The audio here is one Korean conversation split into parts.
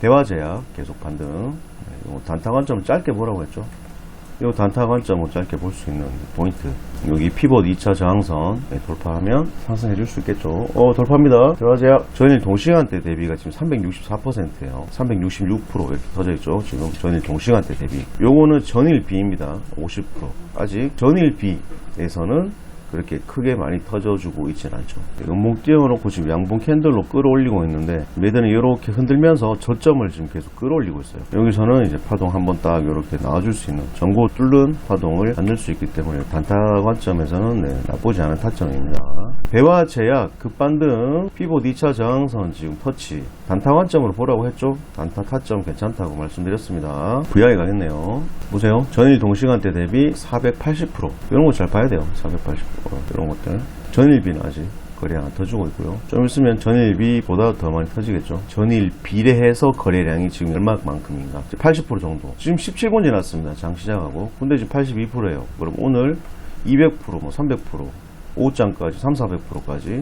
대화제약 계속 반등. 네, 요 단타 관점 짧게 보라고 했죠. 이 단타 관점을 짧게 볼 수 있는 포인트. 여기 피벗 2차 저항선 네, 돌파하면 상승해 줄 수 있겠죠. 어, 돌파합니다. 대화제약 전일 동시간대 대비가 지금 364%예요. 366% 이렇게 터져 있죠. 지금 전일 동시간대 대비. 요거는 전일 B입니다. 50%. 아직 전일 B에서는 그렇게 크게 많이 터져주고 있진 않죠. 음봉 띄워놓고 지금 양봉 캔들로 끌어올리고 있는데 매드는 이렇게 흔들면서 저점을 지금 계속 끌어올리고 있어요. 여기서는 이제 파동 한번 딱 이렇게 나와줄 수 있는 전고 뚫는 파동을 만들 수 있기 때문에 단타 관점에서는 네, 나쁘지 않은 타점입니다. 배와 제약, 급반등, 피봇 2차 저항선 지금 터치 단타 관점으로 보라고 했죠. 단타 타점 괜찮다고 말씀드렸습니다. VI 가겠네요. 보세요. 전일 동시간대 대비 480% 이런 거 잘 봐야 돼요. 480% 이런 것들. 전일비는 아직 거래량 더 주고 있고요. 좀 있으면 전일비보다 더 많이 터지겠죠. 전일 비례해서 거래량이 지금 얼마만큼인가? 80% 정도. 지금 17분 지났습니다. 장 시작하고. 근데 지금 82%예요. 그럼 오늘 200%, 뭐 300%, 5장까지 3, 400%까지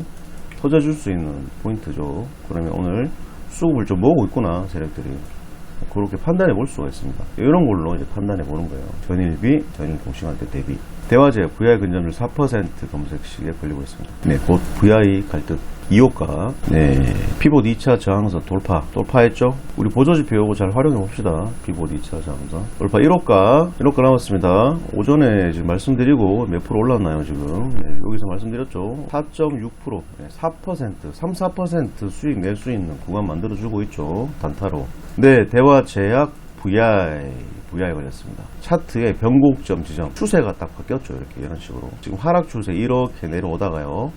터져줄 수 있는 포인트죠. 그러면 오늘 수급을 좀 모으고 있구나, 세력들이. 그렇게 판단해 볼 수가 있습니다. 이런 걸로 이제 판단해 보는 거예요. 전일비, 전일 동시간대 대비. 대화제 VI 근접률 4% 검색식에 걸리고 있습니다. 네, 곧 VI 갈 듯. 2호가, 네, 피봇 2차 저항선 돌파, 돌파했죠? 우리 보조지표 요거 잘 활용해 봅시다. 피봇 2차 저항선. 돌파 1호가, 1호가 나왔습니다. 오전에 지금 말씀드리고 몇 프로 올랐나요, 지금? 네, 여기서 말씀드렸죠. 4.6%, 네, 4%, 3, 4% 수익 낼 수 있는 구간 만들어주고 있죠. 단타로. 네, 대화 제약 VI, VI 걸렸습니다. 차트의 변곡점 지점, 추세가 딱 바뀌었죠. 이렇게 이런 식으로. 지금 하락 추세 이렇게 내려오다가요.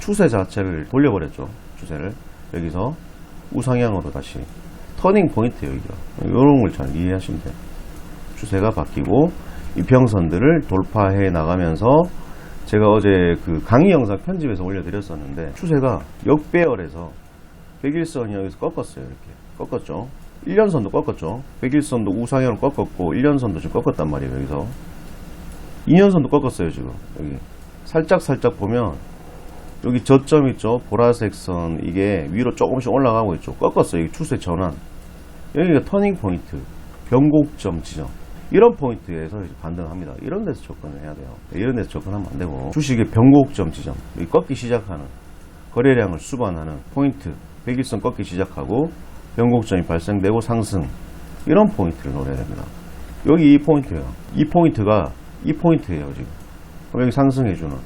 추세 자체를 돌려버렸죠. 추세를. 여기서 우상향으로 다시. 터닝 포인트 여기가. 이런 걸 잘 이해하시면 돼요. 추세가 바뀌고 이평선들을 돌파해 나가면서 제가 어제 그 강의 영상 편집해서 올려드렸었는데 추세가 역배열에서 백일선이 여기서 꺾었어요. 이렇게 꺾었죠. 1년선도 꺾었죠. 백일선도 우상향을 꺾었고 1년선도 지금 꺾었단 말이에요. 여기서 2년선도 꺾었어요. 지금 여기 살짝 살짝 보면 여기 저점 있죠. 보라색 선 이게 위로 조금씩 올라가고 있죠. 꺾었어요. 이 추세 전환. 여기가 터닝 포인트, 변곡점 지점. 이런 포인트에서 이제 반등합니다. 이런 데서 접근을 해야 돼요. 이런 데서 접근하면 안 되고 주식의 변곡점 지점, 이 꺾기 시작하는 거래량을 수반하는 포인트, 백일선 꺾기 시작하고 변곡점이 발생되고 상승 이런 포인트를 노려야 됩니다. 여기 이 포인트예요. 이 포인트가 이 포인트예요 지금. 그럼 여기 상승해주는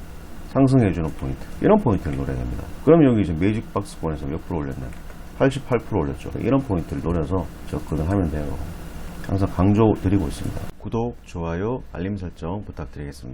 상승해주는 포인트 이런 포인트를 노려야 됩니다. 그럼 여기 이제 매직 박스권에서 몇 프로 올렸나요? 88% 올렸죠. 이런 포인트를 노려서 접근을 하면 돼요. 항상 강조 드리고 있습니다. 구독, 좋아요, 알림 설정 부탁드리겠습니다.